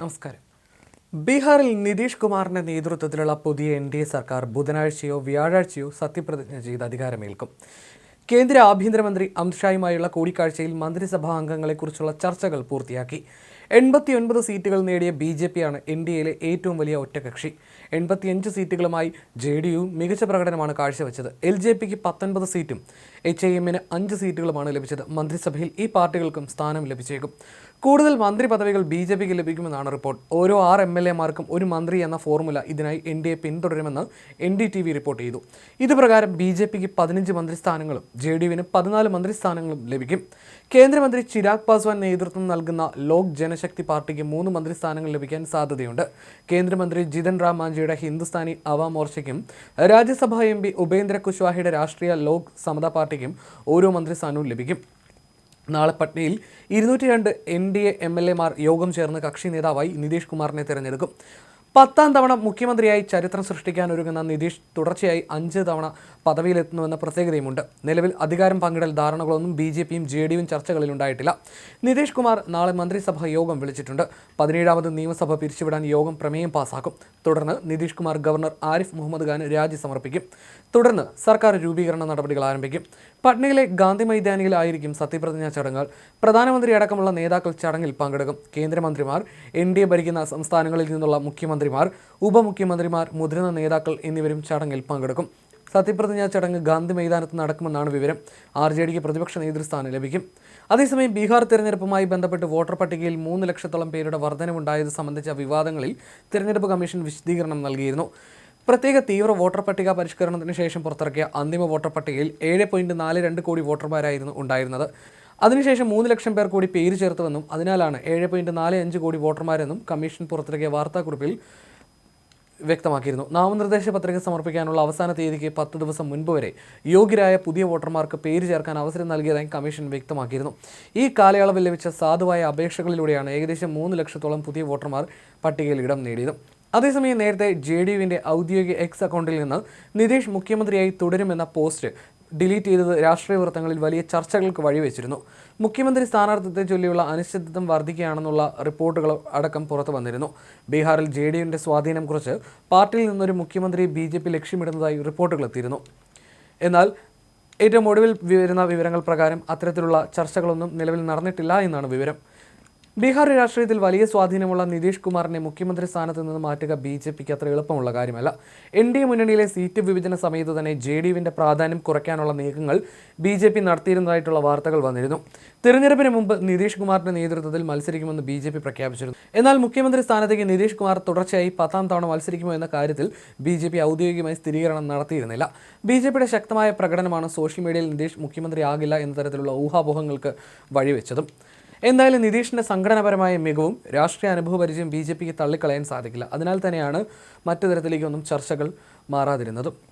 നമസ്കാരം. ബീഹാറിൽ നിതീഷ് കുമാറിന്റെ നേതൃത്വത്തിലുള്ള പുതിയ എൻ ഡി എ സർക്കാർ ബുധനാഴ്ചയോ വ്യാഴാഴ്ചയോ സത്യപ്രതിജ്ഞ ചെയ്ത് അധികാരമേൽക്കും. കേന്ദ്ര ആഭ്യന്തരമന്ത്രി അമിത്ഷായുമായുള്ള കൂടിക്കാഴ്ചയിൽ മന്ത്രിസഭാ അംഗങ്ങളെക്കുറിച്ചുള്ള ചർച്ചകൾ പൂർത്തിയാക്കി. എൺപത്തിയൊൻപത് സീറ്റുകൾ നേടിയ ബി ജെ പിയാണ് എയിലെ ഏറ്റവും വലിയ ഒറ്റകക്ഷി. എൺപത്തിയഞ്ച് സീറ്റുകളുമായി ജെ ഡി യു മികച്ച പ്രകടനമാണ് കാഴ്ചവെച്ചത്. എൽ ജെ പിക്ക് പത്തൊൻപത് സീറ്റും എച്ച് ഐ എമ്മിന് അഞ്ച് സീറ്റുകളുമാണ് ലഭിച്ചത്. മന്ത്രിസഭയിൽ ഈ പാർട്ടികൾക്കും സ്ഥാനം ലഭിച്ചേക്കും. കൂടുതൽ മന്ത്രി പദവികൾ ബി ജെ പിക്ക് ലഭിക്കുമെന്നാണ് റിപ്പോർട്ട്. ഓരോ ആറ് എം എൽ എമാർക്കും ഒരു മന്ത്രി എന്ന ഫോർമുല ഇതിനായി N D A പിന്തുടരുമെന്ന് N D T V report ചെയ്തു. ഇതുപ്രകാരം ബി ജെ പിക്ക് പതിനഞ്ച് മന്ത്രിസ്ഥാനങ്ങളും ജെ ഡി യുവിന് പതിനാല് മന്ത്രിസ്ഥാനങ്ങളും ലഭിക്കും. കേന്ദ്രമന്ത്രി ചിരാഗ് പാസ്വാൻ നേതൃത്വം നൽകുന്ന ലോക് ജനശക്തി പാർട്ടിക്ക് മൂന്ന് മന്ത്രിസ്ഥാനങ്ങൾ ലഭിക്കാൻ സാധ്യതയുണ്ട്. കേന്ദ്രമന്ത്രി ജിതൻ റാം മാഞ്ചിയുടെ ഹിന്ദുസ്ഥാനി അവാം മോർച്ചയ്ക്കും രാജ്യസഭാ എം പി ഉപേന്ദ്ര കുശ്വാഹയുടെ രാഷ്ട്രീയ ലോക് സമതാ പാർട്ടിക്കും ഓരോ മന്ത്രിസ്ഥാനവും ലഭിക്കും. നാളെ പട്നയിൽ ഇരുന്നൂറ്റി രണ്ട് N D A M L എമാർ യോഗം ചേർന്ന് കക്ഷി നേതാവായി നിതീഷ് കുമാറിനെ തിരഞ്ഞെടുക്കും. പത്താം തവണ മുഖ്യമന്ത്രിയായി ചരിത്രം സൃഷ്ടിക്കാൻ ഒരുങ്ങുന്ന നിതീഷ് തുടർച്ചയായി അഞ്ച് തവണ പദവിയിലെത്തുന്നുവെന്ന പ്രത്യേകതയുമുണ്ട്. നിലവിൽ അധികാരം പങ്കിടൽ ധാരണകളൊന്നും ബി ജെ പിയും ജെ ഡി ചർച്ചകളിൽ ചർച്ചകളിലുണ്ടായിട്ടില്ല നിതീഷ് കുമാർ നാളെ മന്ത്രിസഭാ യോഗം വിളിച്ചിട്ടുണ്ട്. പതിനേഴാമത് നിയമസഭ പിരിച്ചുവിടാൻ യോഗം പ്രമേയം പാസാക്കും. തുടർന്ന് നിതീഷ് കുമാർ ഗവർണർ ആരിഫ് മുഹമ്മദ് ഖാന് രാജി സമർപ്പിക്കും. തുടർന്ന് സർക്കാർ രൂപീകരണ നടപടികൾ ആരംഭിക്കും. പട്നയിലെ ഗാന്ധി മൈതാനിയിലായിരിക്കും സത്യപ്രതിജ്ഞാ ചടങ്ങുകൾ. പ്രധാനമന്ത്രി അടക്കമുള്ള നേതാക്കൾ ചടങ്ങിൽ പങ്കെടുക്കും. കേന്ദ്രമന്ത്രിമാർ എൻ ഡി എ ഭരിക്കുന്ന സംസ്ഥാനങ്ങളിൽ നിന്നുള്ള മുഖ്യമന്ത്രിമാർ ഉപമുഖ്യമന്ത്രിമാർ മുതിർന്ന നേതാക്കൾ എന്നിവരും ചടങ്ങിൽ പങ്കെടുക്കും. സത്യപ്രതിജ്ഞാ ചടങ്ങ് ഗാന്ധി മൈതാനത്ത് നടക്കുമെന്നാണ് വിവരം. ആർ ജെ ഡിക്ക് പ്രതിപക്ഷ നേതൃസ്ഥാനം ലഭിക്കും. അതേസമയം ബീഹാർ തിരഞ്ഞെടുപ്പുമായി ബന്ധപ്പെട്ട് വോട്ടർ പട്ടികയിൽ മൂന്ന് ലക്ഷത്തോളം പേരുടെ വർധനവുണ്ടായത് സംബന്ധിച്ച വിവാദങ്ങളിൽ തിരഞ്ഞെടുപ്പ് കമ്മീഷൻ വിശദീകരണം നൽകിയിരുന്നു. പ്രത്യേക തീവ്ര വോട്ടർ പട്ടിക പരിഷ്കരണത്തിന് ശേഷം പുറത്തിറക്കിയ അന്തിമ വോട്ടർ പട്ടികയിൽ ഏഴ് പോയിന്റ് നാല് രണ്ട് കോടി വോട്ടർമാരായിരുന്നു ഉണ്ടായിരുന്നത്. അതിനുശേഷം മൂന്ന് ലക്ഷം പേർ കൂടി പേര് ചേർത്തുവെന്നും അതിനാലാണ് ഏഴ് പോയിന്റ് നാല് അഞ്ച് കോടി വോട്ടർമാരെന്നും കമ്മീഷൻ പുറത്തിറക്കിയ വാർത്താക്കുറിപ്പിൽ വ്യക്തമാക്കിയിരുന്നു. നാമനിർദ്ദേശ പത്രിക സമർപ്പിക്കാനുള്ള അവസാന തീയതിക്ക് പത്ത് ദിവസം മുൻപ് വരെ യോഗ്യരായ പുതിയ വോട്ടർമാർക്ക് പേര് ചേർക്കാൻ അവസരം നൽകിയതായി കമ്മീഷൻ വ്യക്തമാക്കിയിരുന്നു. ഈ കാലയളവിൽ ലഭിച്ച സാധുവായ അപേക്ഷകളിലൂടെയാണ് ഏകദേശം മൂന്ന് ലക്ഷത്തോളം പുതിയ വോട്ടർമാർ പട്ടികയിൽ ഇടം നേടിയത്. അതേസമയം നേരത്തെ ജെ ഡി യുവിന്റെ ഔദ്യോഗിക എക്സ് അക്കൗണ്ടിൽ നിന്ന് നിതീഷ് മുഖ്യമന്ത്രിയായി തുടരുമെന്ന പോസ്റ്റ് ഡിലീറ്റ് ചെയ്തത് രാഷ്ട്രീയ വൃത്തങ്ങളിൽ വലിയ ചർച്ചകൾക്ക് വഴിവെച്ചിരുന്നു. മുഖ്യമന്ത്രി സ്ഥാനാർത്ഥിത്വത്തെ ചൊല്ലിയുള്ള അനിശ്ചിതത്വം വർദ്ധിക്കുകയാണെന്നുള്ള റിപ്പോർട്ടുകൾ അടക്കം പുറത്തു വന്നിരുന്നു. ബീഹാറിൽ ജെ ഡി യുവിന്റെ സ്വാധീനം കുറിച്ച് പാർട്ടിയിൽ നിന്നൊരു മുഖ്യമന്ത്രി ബി ജെ പി ലക്ഷ്യമിടുന്നതായി റിപ്പോർട്ടുകൾ എത്തിയിരുന്നു. എന്നാൽ ഏറ്റവും ഒടുവിൽ വരുന്ന വിവരങ്ങൾ പ്രകാരം അത്തരത്തിലുള്ള ചർച്ചകളൊന്നും നിലവിൽ നടന്നിട്ടില്ല എന്നാണ് വിവരം. ബീഹാർ രാഷ്ട്രീയത്തിൽ വലിയ സ്വാധീനമുള്ള നിതീഷ് കുമാറിനെ മുഖ്യമന്ത്രി സ്ഥാനത്ത് നിന്ന് മാറ്റുക ബി ജെ പിക്ക് അത്ര എളുപ്പമുള്ള കാര്യമല്ല. എൻ ഡി എ മുന്നണിയിലെ സീറ്റ് വിഭജന സമയത്ത് തന്നെ ജെ ഡി യുവിന്റെ പ്രാധാന്യം കുറയ്ക്കാനുള്ള നീക്കങ്ങൾ ബി ജെ പി നടത്തിയിരുന്നതായിട്ടുള്ള വാർത്തകൾ വന്നിരുന്നു. തിരഞ്ഞെടുപ്പിന് മുമ്പ് നിതീഷ് കുമാറിന്റെ നേതൃത്വത്തിൽ മത്സരിക്കുമെന്ന് ബി ജെ പി പ്രഖ്യാപിച്ചിരുന്നു. എന്നാൽ മുഖ്യമന്ത്രി സ്ഥാനത്തേക്ക് നിതീഷ് കുമാർ തുടർച്ചയായി പത്താം തവണ മത്സരിക്കുമോ എന്ന കാര്യത്തിൽ ബി ജെ പി ഔദ്യോഗികമായി സ്ഥിരീകരണം നടത്തിയിരുന്നില്ല. ബി ജെ പിയുടെ ശക്തമായ പ്രകടനമാണ് സോഷ്യൽ മീഡിയയിൽ നിതീഷ് മുഖ്യമന്ത്രി ആകില്ല എന്ന തരത്തിലുള്ള ഊഹാപോഹങ്ങൾക്ക് വഴിവെച്ചതും. എന്തായാലും നിതീഷിന്റെ സംഘടനാപരമായ മികവും രാഷ്ട്രീയ അനുഭവ പരിചയം ബി ജെ പിക്ക് തള്ളിക്കളയാൻ സാധിക്കില്ല. അതിനാൽ തന്നെയാണ് മറ്റു തരത്തിലേക്കൊന്നും ചർച്ചകൾ മാറാതിരുന്നതും.